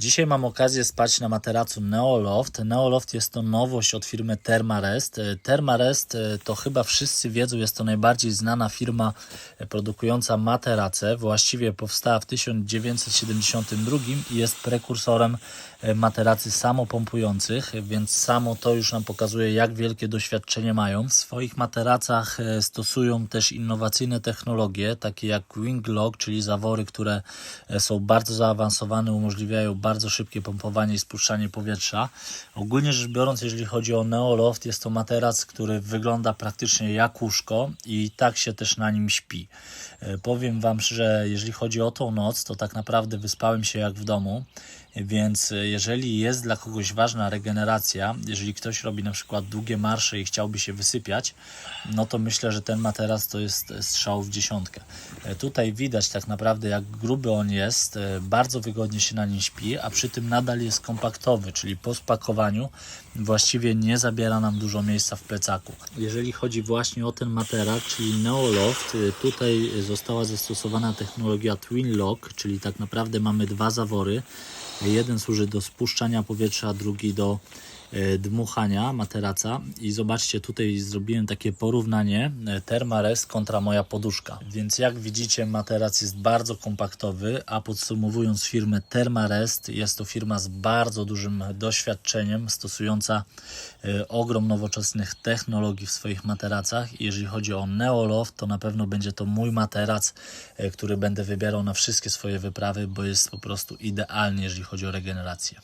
Dzisiaj mam okazję spać na materacu Neoloft. Neoloft jest to nowość od firmy Thermarest. E, Thermarest e, to chyba wszyscy wiedzą, jest to najbardziej znana firma e, produkująca materace. Właściwie powstała w 1972 i jest prekursorem materacy samopompujących, więc samo to już nam pokazuje, jak wielkie doświadczenie mają. W swoich materacach stosują też innowacyjne technologie, takie jak Winglock, czyli zawory, które są bardzo zaawansowane, umożliwiają bardzo szybkie pompowanie i spuszczanie powietrza. Ogólnie rzecz biorąc, jeżeli chodzi o Neoloft, jest to materac, który wygląda praktycznie jak łóżko i tak się też na nim śpi. E, Powiem Wam, że jeżeli chodzi o tą noc, to tak naprawdę wyspałem się jak w domu. Więc e, jeżeli jest dla kogoś ważna regeneracja, jeżeli ktoś robi na przykład długie marsze i chciałby się wysypiać, no to myślę, że ten materac to jest strzał w dziesiątkę. E, Tutaj widać tak naprawdę jak gruby on jest, bardzo wygodnie się na nim śpi, a przy tym nadal jest kompaktowy, czyli po spakowaniu właściwie nie zabiera nam dużo miejsca w plecaku. Jeżeli chodzi właśnie o ten materac, czyli Neoloft, y, tutaj została zastosowana technologia Twin Lock, czyli tak naprawdę mamy dwa zawory. Jeden służy do spuszczania powietrza, drugi do dmuchania materaca. I zobaczcie tutaj zrobiłem takie porównanie e, Thermarest kontra moja poduszka. Więc jak widzicie materac jest bardzo kompaktowy a podsumowując firmę Thermarest jest to firma z bardzo dużym doświadczeniem stosująca e, ogrom nowoczesnych technologii w swoich materacach. Jeżeli chodzi o Neoloft to na pewno będzie to mój materac e, który będę wybierał na wszystkie swoje wyprawy bo jest po prostu idealny jeżeli chodzi o regenerację